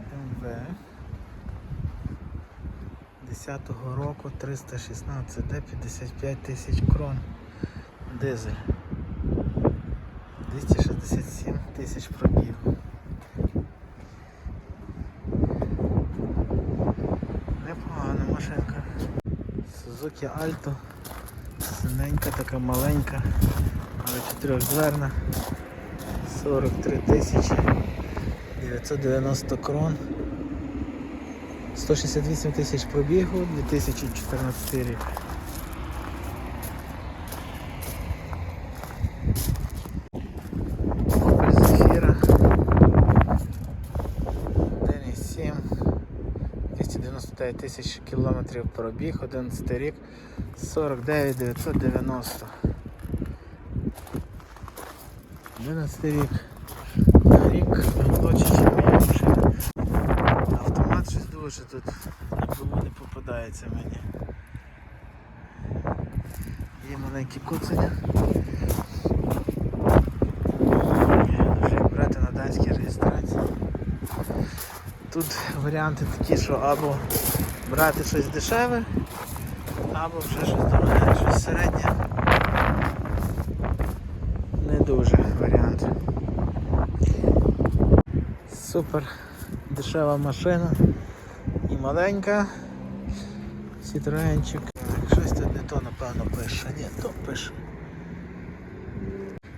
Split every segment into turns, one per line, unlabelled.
МВ 10-го року 316 Д 55 тисяч крон. Дизель. 267 тисяч пробігу. Непогана машинка. Suzuki Alto. Синенька, така маленька, але чотирьохдверна. 43 тисячі 990 крон. 168 тисяч пробігу, 2014 рік. Zafira 1,7 299 тисяч кілометрів пробіг, 11 рік, 49 990. 11 рік. Рік молодший, ніж моя машина. Дуже тут нікому не попадається мені. Є маленькі куцення. Дуже брати на данській реєстрації. Тут варіанти такі, що або брати щось дешеве, або вже щось дороге, щось середнє. Не дуже варіант. Супер дешева машина маленька. Так, Щось тут не то напевно пише. Ні, то пише.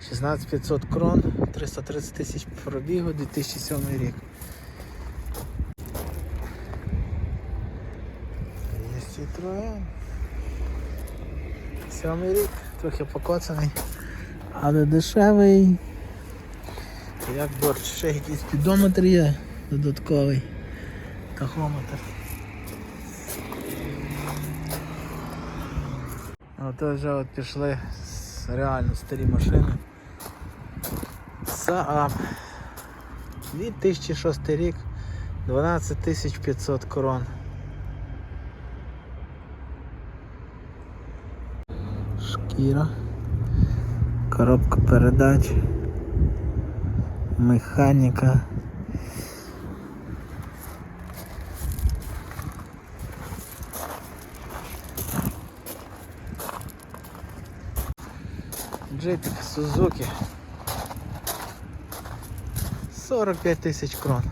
16500 крон, 330 тисяч пробігу, 2007 рік. Є Citroen. Сьомий рік, трохи покоцаний, але дешевий. Як борщ, ще якийсь спідометр є додатковий. Тахометр. От вже от пішли реально старі машини. Saab. 2006 рік, 12 500 крон. Шкіра. Коробка передач. Механіка. Джипик Сузуки. 45 тисяч крон.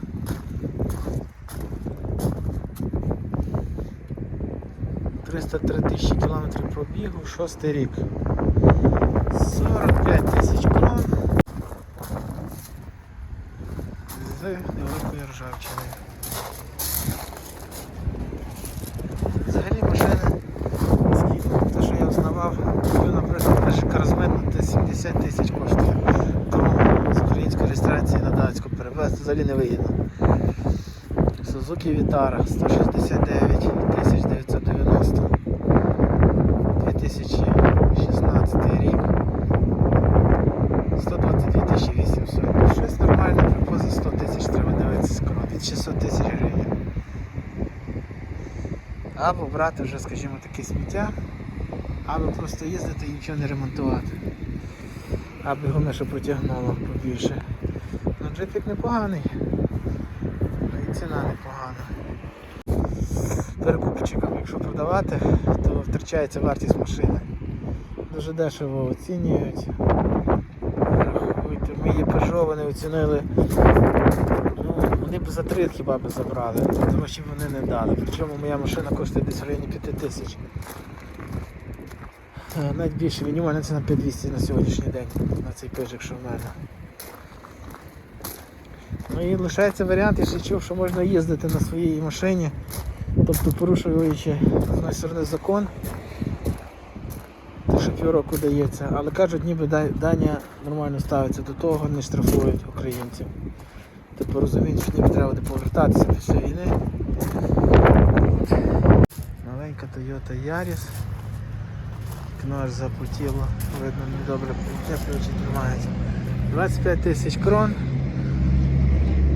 Триста три тисячі кілометрів пробігу, шостий рік. 45 тисяч крон з невеликою ржавчиною. Взагалі машини, скільки, те, що я узнавав, купив, наприклад, перший розмитнути 70 тисяч коштує. Тому з української реєстрації на датську перевезти взагалі не вигідно. Suzuki Vitara 169 990 2016 рік 122 800 Щось нормальне припоза 100 тисяч треба дивитися скоро від 600 тисяч гривень. Або брати вже, скажімо, таке сміття, або просто їздити і нічого не ремонтувати. Аби головне, щоб потягнуло побільше. Джипік непоганий. Ну і ціна непогана. Перекупчикам, якщо продавати, то втрачається вартість машини. Дуже дешево оцінюють. Ми її Peugeot вони оцінили. Ну, вони б за три хіба б забрали, гроші вони не дали. Причому моя машина коштує десь в районі 5 тисяч. Е, Навіть більше, мінімальна ціна 5200 на сьогоднішній день на цей пижик, що в мене. Ну і лишається варіант, я ще чув, що можна їздити на своїй машині, тобто порушуючи з закон, те, що півроку дається, але кажуть, ніби Да- Данія нормально ставиться до того, не штрафують українців. Тобто розуміють, що ніби треба буде повертатися після війни. Маленька Toyota Yaris. Вікно аж запотіло, видно недобре ключі тримається. 25 тисяч крон.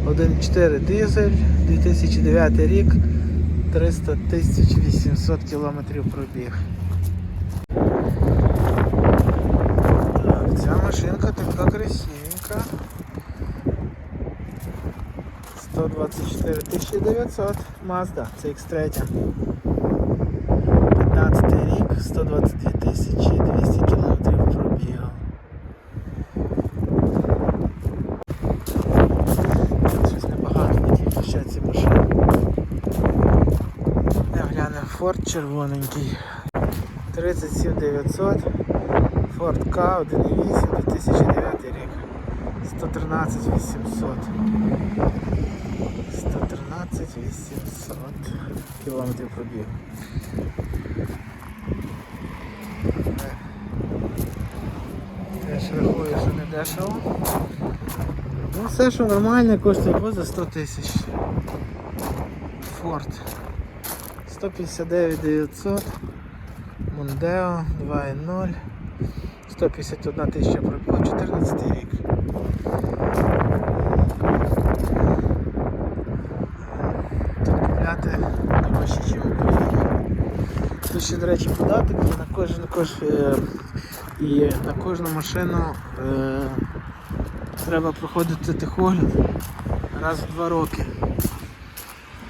1.4 дизель, 2009 рік, 300 тисяч 800 кілометрів пробіг. Так, ця машинка така красивенька. 124 900 Mazda CX3. 15 рік, 122 тисячі 200 кілометрів пробігав. Щось небагато на тій площадці машин. Не Ford червоненький. 37 900 Ford K 1.8 2009 рік. 113 800. 113 800 кілометрів пробігу. Е, Теж рахую, не дешево. Ну, все, що нормально, коштує поза 100 тисяч. Ford. 159 900. Мондео 2.0. 151 тисяча пробігу, 14 рік. Тут купляти гроші, ніж в Україні. Тут ще, до речі, податок на кожен кож, е, і на кожну машину е, треба проходити техогляд раз в два роки.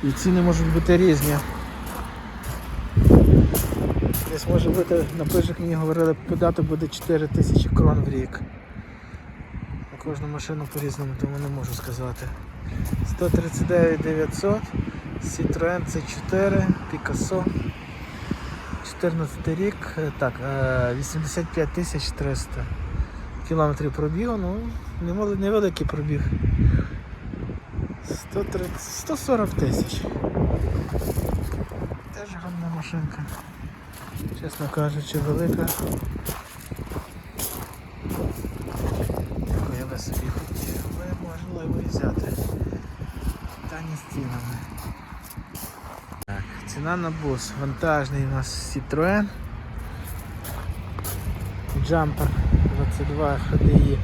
І ціни можуть бути різні. Десь може бути, на пижик мені говорили, податок буде 4 тисячі крон в рік. На кожну машину по-різному, тому не можу сказати. 139 900, Citroen C4, Picasso. 14 рік, е, так, е, 85 тисяч 300 кілометрів пробігу, ну, невеликий пробіг. 130, 140 тисяч. Теж гарна машинка. Чесно кажучи, велика. Яку я би собі хотів, але можливо і взяти. Та не з цінами. Так, ціна на бус. Вантажний у нас Citroen. Джампер 22 HDI.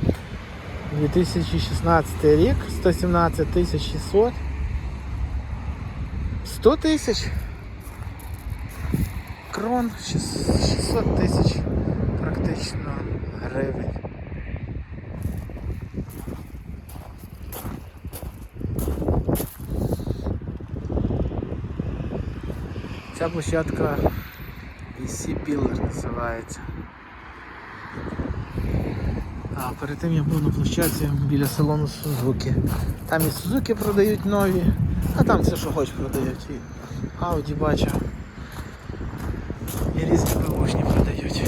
2016 рік, 117 тисяч 600. 100 тисяч. Крон 600 тисяч практично гривень. Ця площадка EC Pillar називається. А перед тим я був на площадці біля салону Suzuki. Там і Suzuki продають нові, а там все, що хоч продають. І Audi бачу. І різні бушні продають.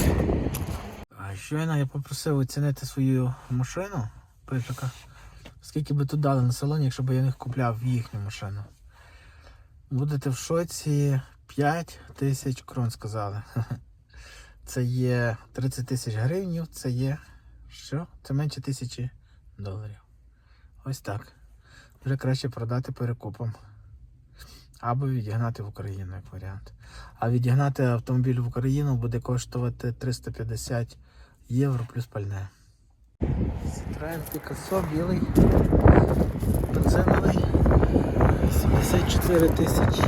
А щойно я попросив оцінити свою машину пишика. Скільки би тут дали на салоні, якщо б я не купляв їхню машину. Будете в шоці 5 тисяч крон сказали. Це є 30 тисяч гривень, це є що? Це менше тисячі доларів. Ось так. Вже краще продати перекупом. Або відігнати в Україну як варіант. А відігнати автомобіль в Україну буде коштувати 350 євро плюс пальне. Citroen Picasso білий, бензиновий, 84 тисячі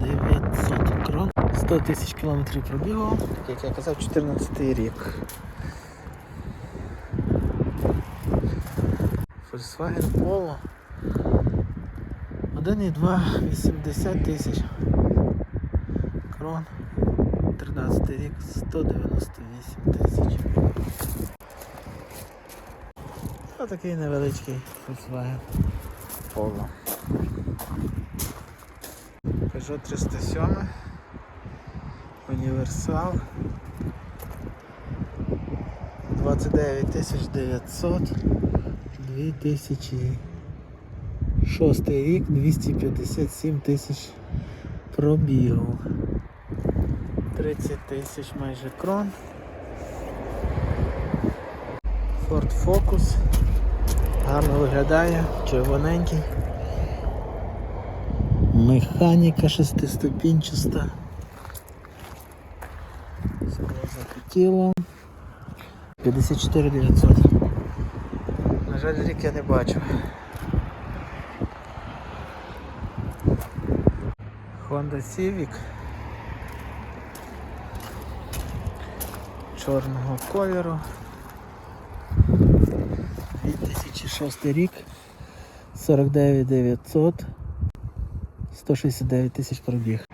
900 крон, 100 тисяч кілометрів пробігу, як я казав, 14 рік. Volkswagen Polo. 1,2 80 тисяч крон 13 рік 198 тисяч. Ось такий невеличкий Volkswagen Polo. Peugeot 307 Універсал 29 900 2006 рік 257 тисяч пробігу. 30 тисяч майже крон. Ford Focus. Гарно виглядає, червоненький. Механіка шестиступінчаста. Скло закипіло. 54 900. На жаль, рік я не бачу. Honda Civic. Чорного кольору. 2006 рік. 49 900. 169 тисяч пробіг.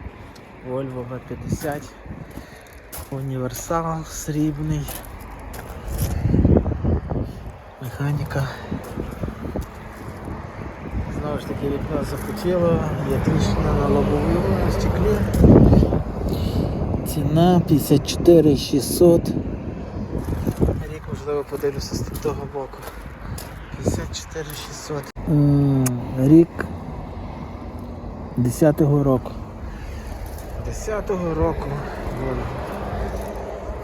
Volvo V50. Універсал срібний. Механіка. Знову ж таки вікно запотіло, є тріщина на лобовому стеклі. Ціна 54 600. Рік можливо подивлюся з того боку. 54 600. Рік 10-го року. 10-го року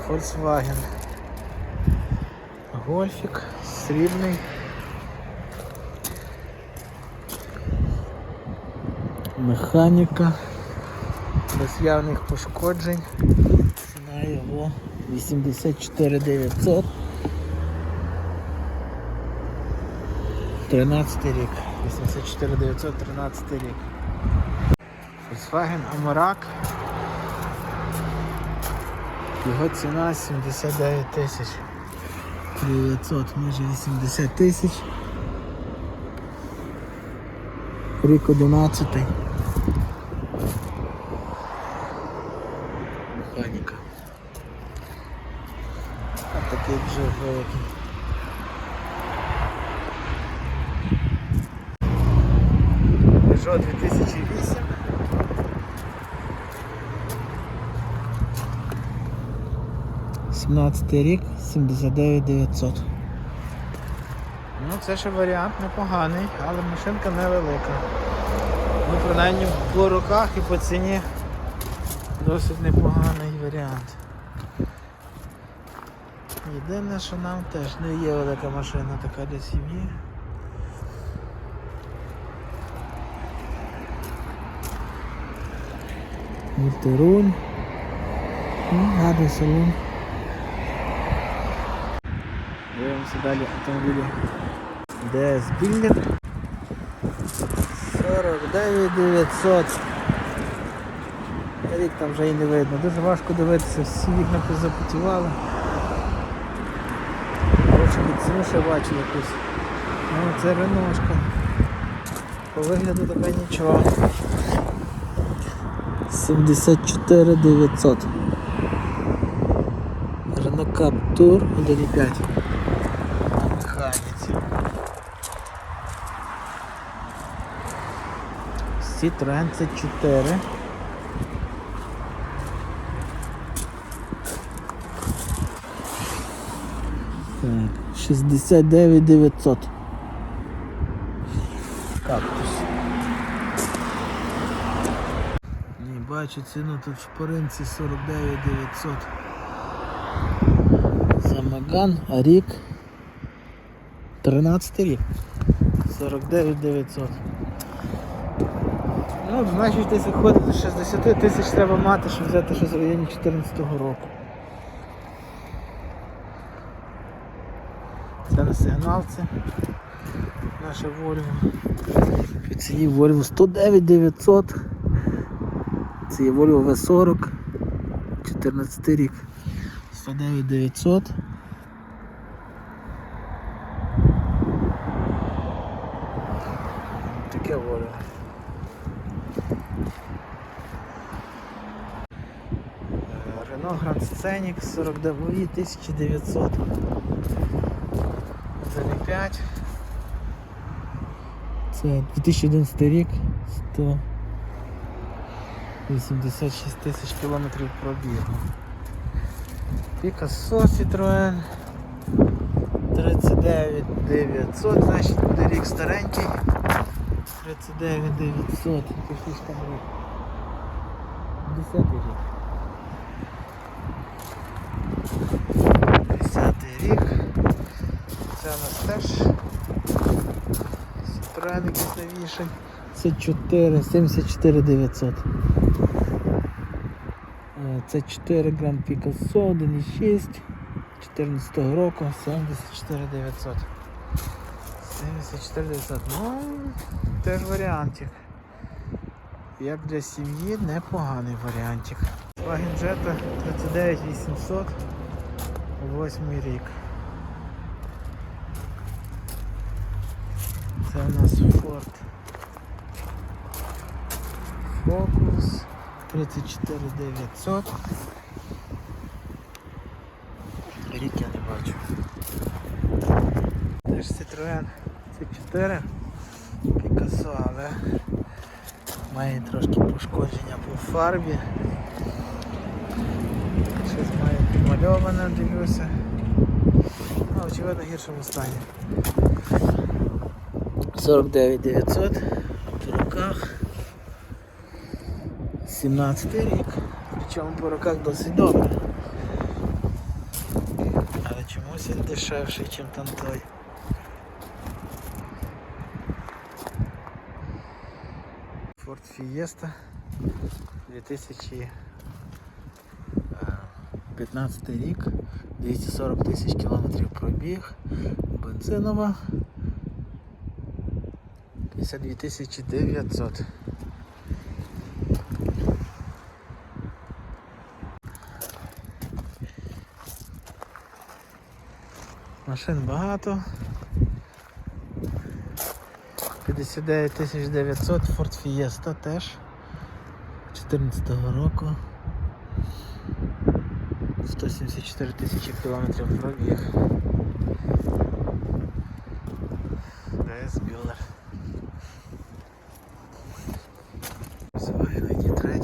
Volkswagen. Гольфік срібний. Механіка. Без явних пошкоджень. Ціна його 84 900. 13 рік. 84 900, 13 рік. Volkswagen Amarok. Його ціна 79 тисяч. 900, майже 80 тисяч. Рік 11. Механіка. А такий вже великий. Peugeot 2008. Сімнадцятий рік, 79 900. Ну, це ще варіант непоганий, але машинка невелика. Ну, принаймні по руках і по ціні досить непоганий варіант. Єдине, що нам теж не є велика машина така для сім'ї. Мультируль. Гарний салон. Дивимося далі автомобілі. DS Builder. 49 900. Рік там вже і не видно. Дуже важко дивитися, всі вікна позапотівали. Ціну ще бачу якусь. Ну, це реношка. По вигляду така нічого. 74 900. Renault Captur 1.5. На механіці. Citroen C4. Так, 69 900. Кактус. Ні, бачу ціну тут в шпоринці 49 900. За Маган, а рік 13 рік. 49 900. Ну, значить десь виходить до 60 тисяч треба мати, щоб взяти щось в районі 14 року. Це на сигналці. Наша Volvo. По ціні Volvo 109 900. Це є Volvo V40. 14 рік. 109 900. Таке Volvo. Е, Renault Grand Scenic 49 1900. 1.5. Це 2011 рік, 186 тисяч кілометрів пробігу. Picasso Citroen 39 900, значить буде рік старенький. 39 900, який ж там рік. 10 рік. 10 рік. Це у нас теж Citroen якийсь новіший. Це 4, 74 900 це 34 гран Пікасо, 1,6, 14 року, 74900, 74900, Ну, теж варіантик. Як для сім'ї непоганий варіантик. Volkswagen Jetta 39800 8 рік. Це у нас Ford Focus 34 900. Рік я не бачу. Теж Citroen C4 Picasso, але має трошки пошкодження по фарбі. Щось має підмальоване, дивлюся. Ну, очевидно, гіршому стані. 49 900 по руках. 17 рік. Причому по руках досить добре. Але чомусь він дешевший, ніж там той. Ford Fiesta 2015 рік, 240 тисяч кілометрів пробіг, бензинова 52 тисячі 900. Машин багато. 59 тисяч 900 Ford Fiesta теж 14 року. 174 тисячі кілометрів пробіг. ДС Білер. Volkswagen ID3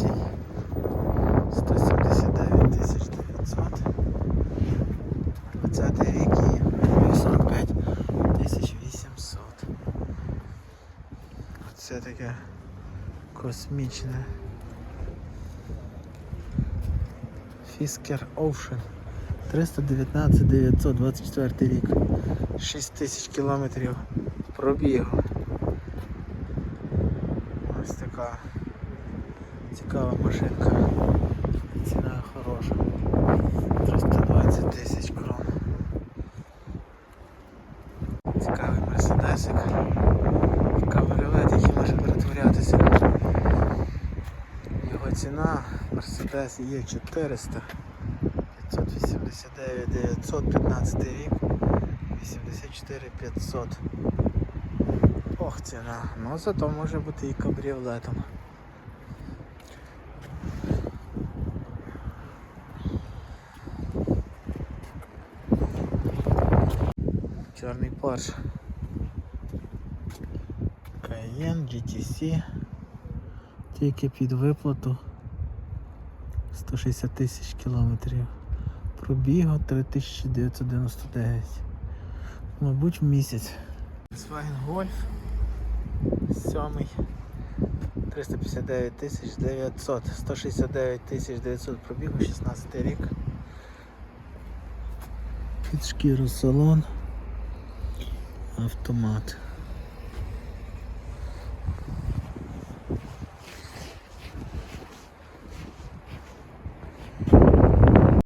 179 тисяч 900 20 рік і 45 тисяч 800 Це таке космічне. Фіскер Ocean 319 924 рік. 6 тисяч кілометрів пробігу. Ось така цікава машинка. Ціна хороша. 320 тисяч крон. Цікавий мерседесик. Кавріолет, який може перетворятися. Його ціна Мерседес є 400 589 915 рік 84 500 Ох, ціна. Ну зато може бути і кабріолетом. Чорний Porsche. Cayenne GTC. Тільки під виплату 160 тисяч кілометрів. Пробігу 3999. Мабуть, місяць. Volkswagen Golf. Сьомий. 359 тисяч 900. 169 тисяч 900 пробігу, 16 рік. Під шкіру салон. Автомат.